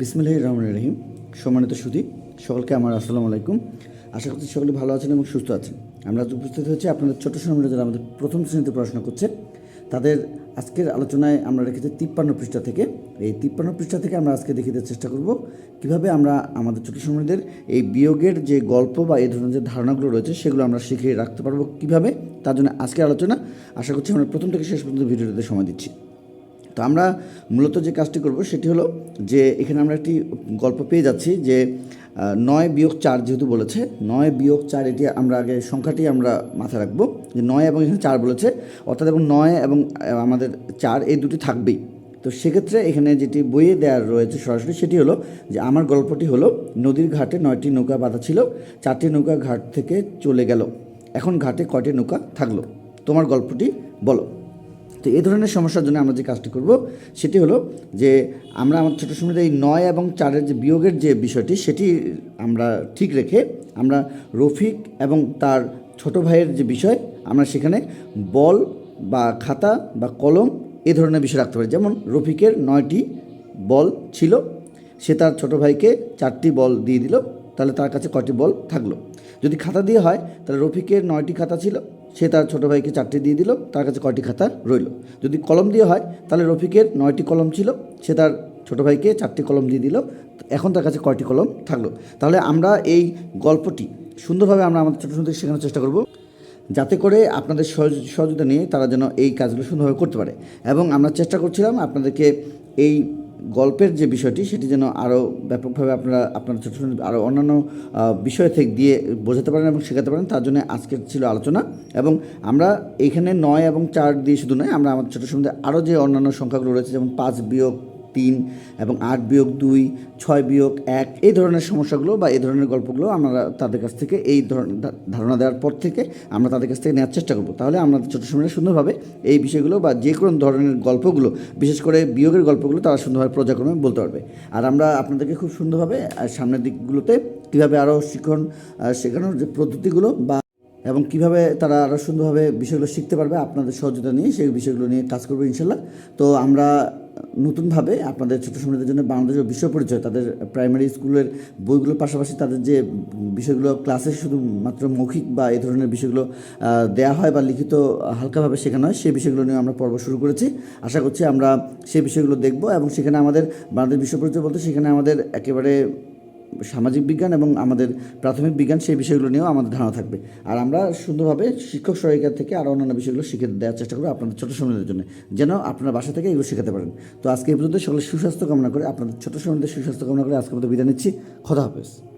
বিসমিল্লাহ রহমান রহিম। সম্মানিত সুধী, সকলকে আমার আসসালামু আলাইকুম। আশা করছি সকলে ভালো আছেন এবং সুস্থ আছেন। আমরা আজ উপস্থিত হয়েছি আপনাদের ছোট সময় যারা আমাদের প্রথম শ্রেণীতে পড়াশোনা করছে। তাদের আজকের আলোচনায় আমরা রেখেছি তিপ্পান্ন পৃষ্ঠা থেকে। এই তিপ্পান্ন পৃষ্ঠা থেকে আমরা আজকে দেওয়ার চেষ্টা করব কীভাবে আমরা আমাদের ছোট সময়দের এই বিয়োগের যে গল্প বা এই ধরনের যে ধারণাগুলো রয়েছে, সেগুলো আমরা শিখে রাখতে পারব কীভাবে, তার জন্য আজকের আলোচনা। আশা করছি আমরা প্রথম থেকে শেষ পর্যন্ত ভিডিওটাতে সময় দিচ্ছি। তো আমরা মূলত যে কাজটি করব সেটি হলো যে এখানে আমরা একটি গল্প পেয়ে যাচ্ছি যে নয় বিয়োগ চার যেহেতু বলেছে, নয় বিয়োগ চার এটি আমরা আগে সংখ্যাটি আমরা মাথায় রাখব, যে নয় এবং এখানে চার বলেছে, অর্থাৎ এবং নয় এবং আমাদের চার এই দুটি থাকবেই। তো সেক্ষেত্রে এখানে যেটি বইয়ে দেওয়ার রয়েছে সরাসরি সেটি হলো যে আমার গল্পটি হলো, নদীর ঘাটে নয়টি নৌকা বাঁধা ছিল, চারটি নৌকা ঘাট থেকে চলে গেল, এখন ঘাটে কয়টি নৌকা থাকল? তোমার গল্পটি বলো। তো এই ধরনের সমস্যার জন্য আমরা যে কাজটি করব, সেটি হলো যে আমরা আমার ছোটো সময় এই নয় এবং চারের যে বিয়োগের যে বিষয়টি, সেটি আমরা ঠিক রেখে আমরা রফিক এবং তার ছোট ভাইয়ের যে বিষয়, আমরা সেখানে বল বা খাতা বা কলম এ ধরনের বিষয় রাখতে পারি। যেমন রফিকের নয়টি বল ছিল, সে তার ছোট ভাইকে চারটি বল দিয়ে দিল, তাহলে তার কাছে কটি বল থাকল? যদি খাতা দিয়ে হয়, তাহলে রফিকের নয়টি খাতা ছিল, সে তার ছোট ভাইকে চারটি দিয়ে দিল, তার কাছে কয়টি খাতা রইল। যদি কলম দিয়ে হয়, তাহলে রফিকের নয়টি কলম ছিল, সে তার ছোটো ভাইকে চারটি কলম দিয়ে দিল, এখন তার কাছে কয়টি কলম থাকল। তাহলে আমরা এই গল্পটি সুন্দরভাবে আমরা আমাদের ছোটো ছোটো শেখানোর চেষ্টা করব, যাতে করে আপনাদের সহযোগিতা নিয়ে তারা যেন এই কাজগুলো সুন্দরভাবে করতে পারে। এবং আমরা চেষ্টা করছিলাম আপনাদেরকে এই গল্পের যে বিষয়টি, সেটি যেন আরও ব্যাপকভাবে আপনারা, আপনার ছোটো ছোটো আরও অন্যান্য বিষয় থেকে দিয়ে বোঝাতে পারেন এবং শেখাতে পারেন, তার জন্য আজকের ছিল আলোচনা। এবং আমরা এখানে নয় এবং চার দিয়ে শুধু নয়, আমরা আমাদের ছোটো সম্বন্ধে আরও যে অন্যান্য সংখ্যাগুলো রয়েছে, যেমন পাঁচ বিয়োগ তিন এবং আট বিয়োগ দুই, ছয় বিয়োগ এক, এই ধরনের সমস্যাগুলো বা এই ধরনের গল্পগুলো আমরা তাদের কাছ থেকে এই ধরনের ধারণা দেওয়ার পর থেকে আমরা তাদের কাছ থেকে নেওয়ার চেষ্টা করব। তাহলে আমরা ছোটো সময় সুন্দরভাবে এই বিষয়গুলো বা যে কোনো ধরনের গল্পগুলো, বিশেষ করে বিয়োগের গল্পগুলো তারা সুন্দরভাবে পর্যায়ক্রমে বলতে পারবে। আর আমরা আপনাদেরকে খুব সুন্দরভাবে সামনের দিকগুলোতে কীভাবে আরও শিক্ষণ শেখানোর যে পদ্ধতিগুলো বা এবং কীভাবে তারা আরও সুন্দরভাবে বিষয়গুলো শিখতে পারবে, আপনাদের সহযোগিতা নিয়ে সেই বিষয়গুলো নিয়ে কাজ করব ইনশাল্লাহ। তো আমরা নতুনভাবে আপনাদের ছোটো সময়দের জন্য বাংলাদেশের বিশ্ব পরিচয়, তাদের প্রাইমারি স্কুলের বইগুলোর পাশাপাশি তাদের যে বিষয়গুলো ক্লাসে শুধু মাত্র মৌখিক বা এই ধরনের বিষয়গুলো দেয়া হয় বা লিখিত হালকাভাবে শেখানো হয়, সেই বিষয়গুলো নিয়ে আমরা পর্ব শুরু করেছি। আশা করছি আমরা সেই বিষয়গুলো দেখব এবং সেখানে আমাদের বাংলাদেশ বিশ্ব পরিচয় বলতে সেখানে আমাদের একেবারে সামাজিক বিজ্ঞান এবং আমাদের প্রাথমিক বিজ্ঞান সেই বিষয়গুলো নিয়েও আমাদের ধারণা থাকবে। আর আমরা সুন্দরভাবে শিক্ষক সহায়িকা থেকে আরও অন্যান্য বিষয়গুলো শিখে দেওয়ার চেষ্টা করব আপনাদের ছোটো সময়দের জন্য, যেন আপনার বাসা থেকে এগুলো শেখাতে পারেন। তো আজকে এই পর্যন্ত সকলে সুস্বাস্থ্য কামনা করে আপনাদের ছোটো সময়দের সুস্বাস্থ্য কামনা করে আজকে মতো বিদায় নিচ্ছি। খোদা হাফেজ।